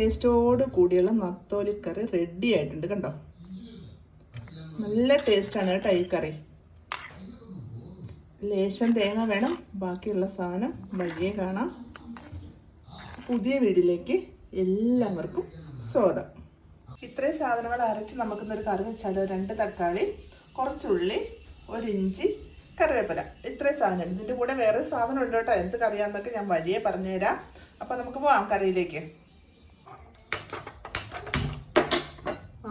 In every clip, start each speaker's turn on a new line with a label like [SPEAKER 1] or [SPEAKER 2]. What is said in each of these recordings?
[SPEAKER 1] ടേസ്റ്റോട് കൂടിയുള്ള നത്തോലിക്കറി റെഡി ആയിട്ടുണ്ട് കണ്ടോ? നല്ല ടേസ്റ്റാണ് കേട്ടോ ഈ കറി. ലേശം തേങ്ങ വേണം. ബാക്കിയുള്ള സാധനം വഴിയെ കാണാം. പുതിയ വീടിലേക്ക് എല്ലാവർക്കും സ്വാഗതം. ഇത്രയും സാധനങ്ങൾ അരച്ച് നമുക്കിന്നൊരു കറി വെച്ചാലോ? രണ്ട് തക്കാളി കുറച്ചുള്ളി ഒരു ഇഞ്ചി കറിവേപ്പില. ഇത്രയും സാധനം ഇതിന്റെ കൂടെ വേറെ സാധനം ഉണ്ട് കേട്ടോ. എന്ത് കറിയാന്നൊക്കെ ഞാൻ വഴിയെ പറഞ്ഞുതരാം. അപ്പം നമുക്ക് പോവാം കറിയിലേക്ക്.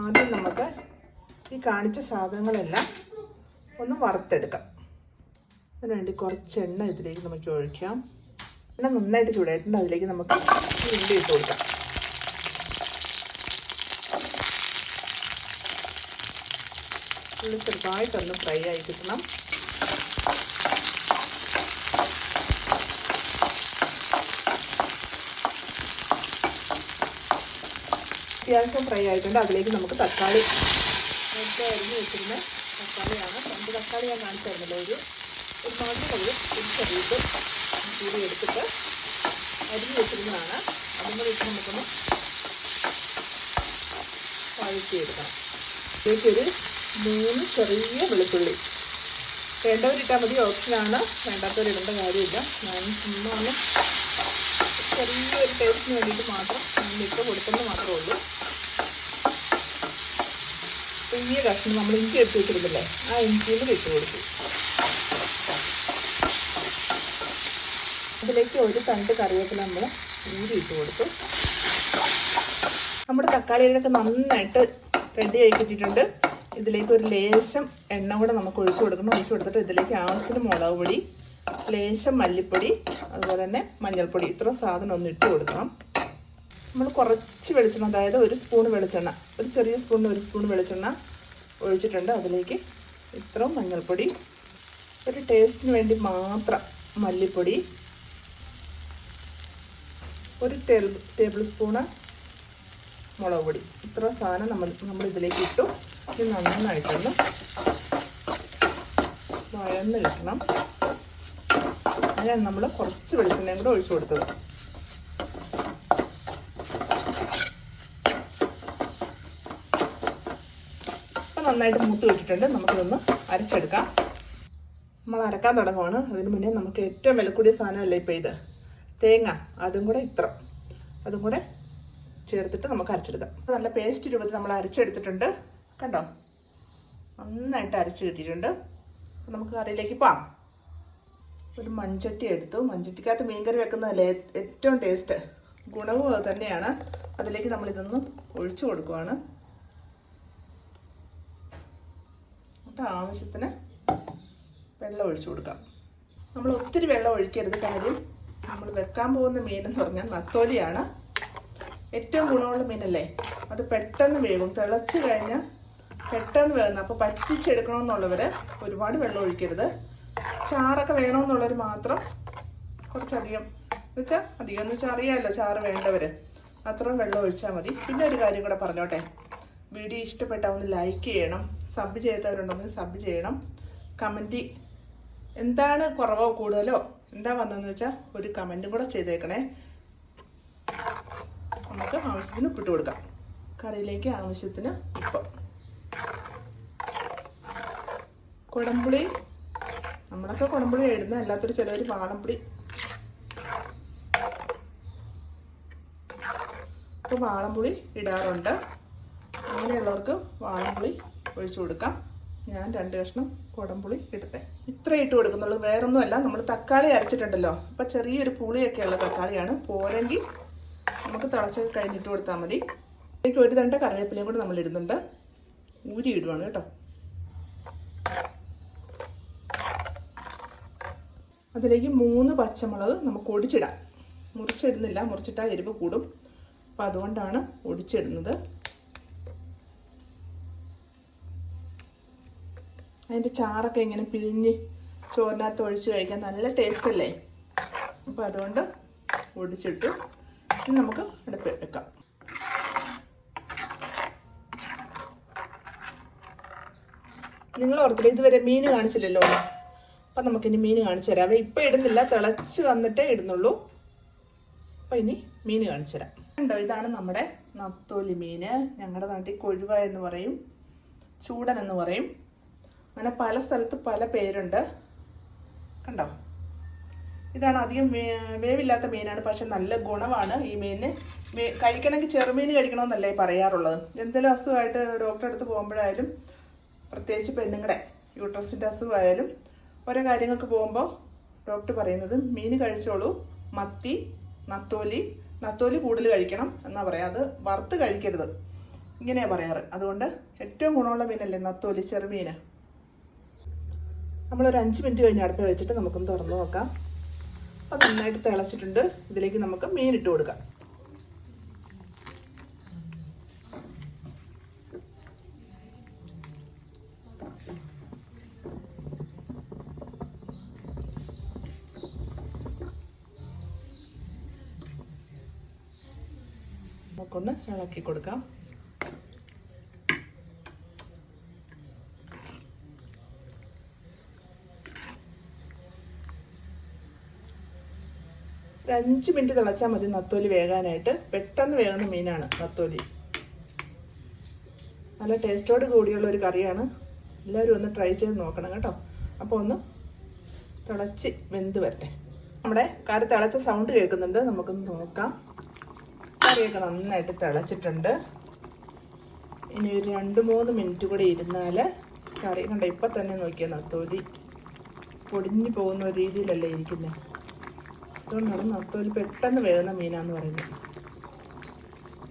[SPEAKER 1] ആദ്യം നമുക്ക് ഈ കാണിച്ച സാധനങ്ങളെല്ലാം ഒന്ന് വറുത്തെടുക്കാം. അതിനുവേണ്ടി കുറച്ച് എണ്ണ ഇതിലേക്ക് നമുക്ക് ഒഴിക്കാം. എണ്ണ നന്നായിട്ട് ചൂടായിട്ടുണ്ട്. അതിലേക്ക് നമുക്ക് ഉള്ളി ഇട്ട് കൊടുക്കാം. ഉള്ളി ചെറുതായിട്ടൊന്ന് ഫ്രൈ ആയി കിട്ടണം. അത്യാവശ്യം ഫ്രൈ ആയിട്ടുണ്ട്. അതിലേക്ക് നമുക്ക് തക്കാളി നേരത്തെ അരിഞ്ഞ് വെച്ചിരുന്ന തക്കാളിയാണ്. രണ്ട് തക്കാളി ഞാൻ കാണിച്ചായിരുന്നല്ലോ. ഒരു ഒരു മാസമുള്ളൂ തിരിച്ചറിയിട്ട് കൂടി എടുത്തിട്ട് അരിഞ്ഞ് വെച്ചിരുന്നതാണ്. അതും കൂടി ഇട്ട് നമുക്കൊന്ന് വഴറ്റിയെടുക്കണം ഇതിലേക്കൊരു മൂന്ന് ചെറിയ വെളുത്തുള്ളി. വേണ്ടവരിട്ടാൽ മതി. ഓപ്ഷനാണ് വേണ്ടാത്തവരിടേണ്ട കാര്യമില്ല. ഞാൻ ചുമ്മാ ചെറിയൊരു ടേസ്റ്റിന് വേണ്ടിയിട്ട് മാത്രം നമ്മളിട്ട് കൊടുക്കുന്നത് മാത്രമേ ഉള്ളൂ. ചെറിയ കഷ്ണം നമ്മൾ ഇഞ്ചി എടുത്ത് വെച്ചിരുന്നില്ലേ ആ ഇഞ്ചിയിൽ ഇട്ട് കൊടുത്തു. അതിലേക്ക് ഒരു തണ്ട് കറിവേപ്പില നമ്മൾ ഊരി ഇട്ട് കൊടുത്തു. നമ്മുടെ തക്കാളികളൊക്കെ നന്നായിട്ട് റെഡി ആയി കിട്ടിയിട്ടുണ്ട്. ഇതിലേക്ക് ഒരു ലേശം എണ്ണ കൂടെ നമുക്ക് ഒഴിച്ചു കൊടുക്കണം. ഒഴിച്ചു കൊടുത്തിട്ട് ഇതിലേക്ക് ആവശ്യത്തിന് മുളക് പൊടി ലേശം മല്ലിപ്പൊടി അതുപോലെ തന്നെ മഞ്ഞൾപ്പൊടി. ഇത്ര സാധനം ഒന്ന് ഇട്ട് കൊടുക്കണം. നമ്മൾ കുറച്ച് വെളിച്ചെണ്ണ അതായത് ഒരു സ്പൂൺ വെളിച്ചെണ്ണ ഒരു ചെറിയ സ്പൂണിന് ഒരു സ്പൂൺ വെളിച്ചെണ്ണ ഒഴിച്ചിട്ടുണ്ട് അതിലേക്ക്. ഇത്രയും മഞ്ഞൾപ്പൊടി ഒരു ടേസ്റ്റിന് വേണ്ടി മാത്രം മല്ലിപ്പൊടി ഒരു ടേബിൾ ടേബിൾ സ്പൂണ് മുളക് പൊടി. ഇത്ര സാധനം നമ്മൾ നമ്മൾ ഇതിലേക്ക് ഇട്ടു. ഇത് നന്നായിട്ടൊന്ന് വഴന്ന് കിട്ടണം. അതിനാണ് നമ്മൾ കുറച്ച് വെളിച്ചെണ്ണയും കൂടെ ഒഴിച്ചു കൊടുത്തത്. അപ്പം നന്നായിട്ട് മൂത്ത് വെച്ചിട്ടുണ്ട്. നമുക്കിതൊന്ന് അരച്ചെടുക്കാം. നമ്മൾ അരക്കാൻ തുടങ്ങുവാണ്. അതിന് മുന്നേ നമുക്ക് ഏറ്റവും വിലക്കൂടിയ കൂടിയ സാധനമല്ലേ ഇപ്പോൾ ഇത്? തേങ്ങ. അതും കൂടെ ഇത്ര. അതും കൂടെ ചേർത്തിട്ട് നമുക്ക് അരച്ചെടുക്കാം. നല്ല പേസ്റ്റ് രൂപത്തിൽ നമ്മൾ അരച്ചെടുത്തിട്ടുണ്ട്. കണ്ടോ? നന്നായിട്ട് അരച്ച് കിട്ടിയിട്ടുണ്ട്. നമുക്ക് കറിയിലേക്ക് പോവാം. ഒരു മൺചട്ടി എടുത്തു. മൺചട്ടിക്കകത്ത് മീൻകറി വെക്കുന്നതല്ലേ? ഏറ്റവും ടേസ്റ്റ്. ഗുണവും അത് തന്നെയാണ്. അതിലേക്ക് നമ്മൾ ഇതൊന്ന് ഒഴിച്ചു കൊടുക്കുവാണ്. എന്നിട്ട് ആവശ്യത്തിന് വെള്ളം ഒഴിച്ചു കൊടുക്കാം. നമ്മൾ ഒത്തിരി വെള്ളം ഒഴിക്കരുത് കാര്യം. നമ്മൾ വെക്കാൻ പോകുന്ന മീൻ എന്ന് പറഞ്ഞാൽ നത്തോലിയാണ്. ഏറ്റവും ഗുണമുള്ള മീനല്ലേ? അത് പെട്ടെന്ന് വേകും തിളച്ച് കഴിഞ്ഞാൽ പെട്ടെന്ന് വേകുന്ന അപ്പോൾ പറ്റിച്ചെടുക്കണമെന്നുള്ളവർ ഒരുപാട് വെള്ളം ഒഴിക്കരുത്. ചാറൊക്കെ വേണമെന്നുള്ളവർ മാത്രം കുറച്ചധികം എന്ന് വെച്ചാൽ അധികം എന്ന് വെച്ചാൽ അറിയാമല്ലോ ചാറ് വേണ്ടവർ അത്രയും വെള്ളം ഒഴിച്ചാൽ മതി. പിന്നെ ഒരു കാര്യം കൂടെ പറഞ്ഞോട്ടെ. വീഡിയോ ഇഷ്ടപ്പെട്ടാൽ ഒന്ന് ലൈക്ക് ചെയ്യണം. സബ് ചെയ്തവരുണ്ടെങ്കിൽ സബ് ചെയ്യണം. കമന്റ് എന്താണ് കുറവോ കൂടുതലോ എന്താ വന്നതെന്ന് വെച്ചാൽ ഒരു കമന്റും കൂടെ ചെയ്തേക്കണേ. നമുക്ക് ആവശ്യത്തിന് ഉപ്പിട്ട് കൊടുക്കാം. കറിയിലേക്ക് ആവശ്യത്തിന് ഉപ്പ്. കുടംപുളി നമ്മളൊക്കെ കുടംപുളി ഇടുന്ന അല്ലാത്തൊരു ചിലവർ വാളംപുളി ഇപ്പോൾ വാളംപുളി ഇടാറുണ്ട്. അങ്ങനെയുള്ളവർക്ക് വാളംപുളി ഒഴിച്ചു കൊടുക്കാം. ഞാൻ രണ്ട് കഷ്ണം കുടംപുളി ഇടട്ടെ. ഇത്ര ഇട്ട് കൊടുക്കുന്നുള്ളൂ. വേറൊന്നുമല്ല നമ്മൾ തക്കാളി അരച്ചിട്ടുണ്ടല്ലോ. അപ്പം ചെറിയൊരു പുളിയൊക്കെയുള്ള തക്കാളിയാണ്. പോരെങ്കിൽ നമുക്ക് തിളച്ചൊക്കെ കഴിഞ്ഞിട്ട് കൊടുത്താൽ മതി. ഇതിലേക്ക് ഒരു തണ്ട കറിവേപ്പിലയും കൂടി നമ്മൾ ഇടുന്നുണ്ട്. ഊരി ഇടുവാണ് കേട്ടോ. അതിലേക്ക് മൂന്ന് പച്ചമുളക് നമുക്ക് ഒടിച്ചിടാം. മുറിച്ചിടുന്നില്ല മുറിച്ചിട്ടാൽ എരിവ് കൂടും. അപ്പം അതുകൊണ്ടാണ് ഒടിച്ചിടുന്നത്. അതിന്റെ ചാറൊക്കെ ഇങ്ങനെ പിഴിഞ്ഞ് ചോറിനകത്ത് ഒഴിച്ച് കഴിക്കാൻ നല്ല ടേസ്റ്റ് അല്ലേ? അപ്പോൾ അതുകൊണ്ട് ഒടിച്ചിട്ടു. ഇനി നമുക്ക് അടുപ്പ് വെക്കാം. നിങ്ങൾ ഓർത്തില്ല ഇതുവരെ മീൻ കാണിച്ചില്ലല്ലോ? അപ്പം നമുക്കിനി മീൻ കാണിച്ചു തരാം. ഇപ്പം ഇടുന്നില്ല തിളച്ച് വന്നിട്ടേ ഇടുന്നുള്ളൂ. അപ്പം ഇനി മീൻ കാണിച്ചു തരാം. കണ്ടോ ഇതാണ് നമ്മുടെ നത്തോലി മീന് ഞങ്ങളുടെ നാട്ടിൽ കൊഴുവ എന്ന് പറയും ചൂടൻ എന്ന് പറയും. അങ്ങനെ പല സ്ഥലത്ത് പല പേരുണ്ട്. കണ്ടോ? ഇതാണ് അധികം വേവില്ലാത്ത മീനാണ് പക്ഷെ നല്ല ഗുണമാണ് ഈ മീനിന്. കഴിക്കണമെങ്കിൽ ചെറുമീൻ കഴിക്കണമെന്നല്ലേ പറയാറുള്ളത്. എന്തെങ്കിലും അസുഖമായിട്ട് ഡോക്ടറെ അടുത്ത് പോകുമ്പോഴായാലും പ്രത്യേകിച്ച് പെണ്ണുങ്ങളുടെ യൂട്രസിന്റെ അസുഖമായാലും ഓരോ കാര്യങ്ങൾക്ക് പോകുമ്പോൾ ഡോക്ടർ പറയുന്നത് മീൻ കഴിച്ചോളൂ മത്തി നത്തോലി നത്തോലി കൂടുതൽ കഴിക്കണം എന്നാ പറയുക അത് വറുത്ത് കഴിക്കരുത്. ഇങ്ങനെയാണ് പറയാറ്. അതുകൊണ്ട് ഏറ്റവും ഗുണമുള്ള മീനല്ലേ നത്തോലി ചെറുമീന്? നമ്മളൊരു അഞ്ച് മിനിറ്റ് കഴിഞ്ഞ് അടുപ്പ് വെച്ചിട്ട് നമുക്കൊന്ന് തുറന്നു നോക്കാം. അത് നന്നായിട്ട് തിളച്ചിട്ടുണ്ട്. ഇതിലേക്ക് നമുക്ക് മീൻ ഇട്ട് കൊടുക്കാം. നമുക്കൊന്ന് ഇളക്കി കൊടുക്കാം. അഞ്ച് മിനിറ്റ് തിളച്ചാൽ മതി നത്തോലി വേകാനായിട്ട്. പെട്ടെന്ന് വേകുന്ന മീനാണ് നത്തോലി. നല്ല ടേസ്റ്റോട് കൂടിയുള്ള ഒരു കറിയാണ്. എല്ലാവരും ഒന്ന് ട്രൈ ചെയ്ത് നോക്കണം കേട്ടോ. അപ്പോൾ ഒന്ന് തിളച്ച് വെന്ത് വരട്ടെ. നമ്മുടെ കറി തിളച്ച സൗണ്ട് കേൾക്കുന്നുണ്ട്. നമുക്കൊന്ന് നോക്കാം. കറിയൊക്കെ നന്നായിട്ട് തിളച്ചിട്ടുണ്ട്. ഇനി ഒരു രണ്ട് മൂന്ന് മിനിറ്റ് കൂടി ഇരുന്നാൽ കറി കണ്ട ഇപ്പം തന്നെ നോക്കിയാൽ നത്തോലി പൊടിഞ്ഞു പോകുന്ന ഒരു രീതിയിലല്ലേ ഇരിക്കുന്നത് അതുകൊണ്ടാണ് നത്തോലി പെട്ടെന്ന് വേകുന്ന മീനാന്ന് പറയുന്നത്.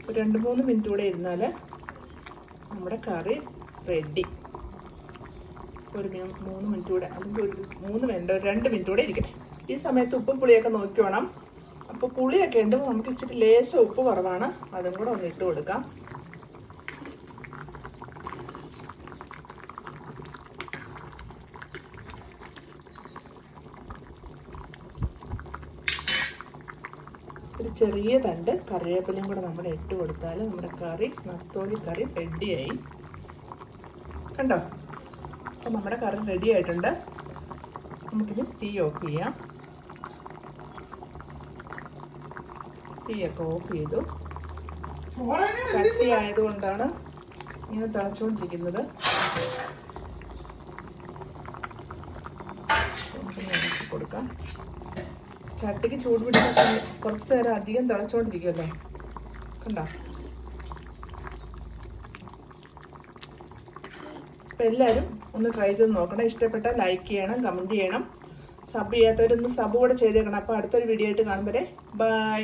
[SPEAKER 1] ഒരു രണ്ട് മൂന്ന് മിനിറ്റ് കൂടെ ഇരുന്നാൽ നമ്മുടെ കറി റെഡി ഒരു മൂന്ന് മിനിറ്റ് കൂടെ അല്ലെങ്കിൽ ഒരു മൂന്ന് മിനിറ്റ് രണ്ട് മിനിറ്റ് കൂടെ ഇരിക്കട്ടെ. ഈ സമയത്ത് ഉപ്പും പുളിയൊക്കെ നോക്കി വേണം അപ്പോൾ പുളിയൊക്കെ ഉണ്ട്. നമുക്ക് ഇച്ചിരി ലേശം ഉപ്പ് കുറവാണ്. അതും കൂടെ ഒന്ന് ഇട്ട് കൊടുക്കാം. ഒരു ചെറിയ തണ്ട് കറിവേപ്പിലയും കൂടെ നമ്മൾ ഇട്ട് കൊടുത്താൽ നമ്മുടെ കറി നത്തോലി കറി റെഡിയായി. കണ്ടോ? അപ്പം നമ്മുടെ കറി റെഡി ആയിട്ടുണ്ട് നമുക്കിത് തീ ഓഫ് ചെയ്യാം. തീയൊക്കെ ഓഫ് ചെയ്തു. ചട്ടി ആയതുകൊണ്ടാണ് ഇങ്ങനെ തിളച്ചുകൊണ്ടിരിക്കുന്നത് കൊടുക്കാം. ചട്ടിക്ക് ചൂട് പിടിച്ചാൽ കുറച്ച് നേരം അധികം തിളച്ചുകൊണ്ടിരിക്കുമല്ലോ കണ്ടോ? അപ്പം എല്ലാവരും ഒന്ന് ട്രൈ ചെയ്ത് നോക്കണം. ഇഷ്ടപ്പെട്ടാൽ ലൈക്ക് ചെയ്യണം കമന്റ് ചെയ്യണം. സബ് ചെയ്യാത്തവരൊന്ന് സബ് കൂടെ ചെയ്തേക്കണം. അപ്പോൾ അടുത്തൊരു വീഡിയോ ആയിട്ട് കാണുമ്പോൾ ബൈ